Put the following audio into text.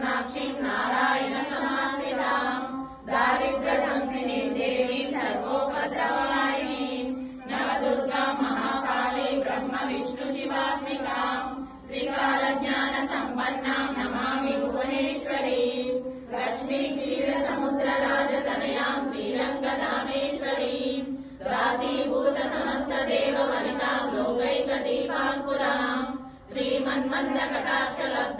ी नारायण समासिता दारिद्रंसिनी देवी सर्वोपद्रवायिनीम् नव दुर्गा महाकाली ब्रह्म विष्णु शिवात्मिकाम्। त्रिकालज्ञानसम्पन्नाम् नमामि भुवनेश्वरी। लक्ष्मी क्षीरसमुद्रराजतनयाम् समुद्रराज सनयां लोकैकदीपाङ्कुराम्। श्रीमन्मन्दकटाक्षलब्ध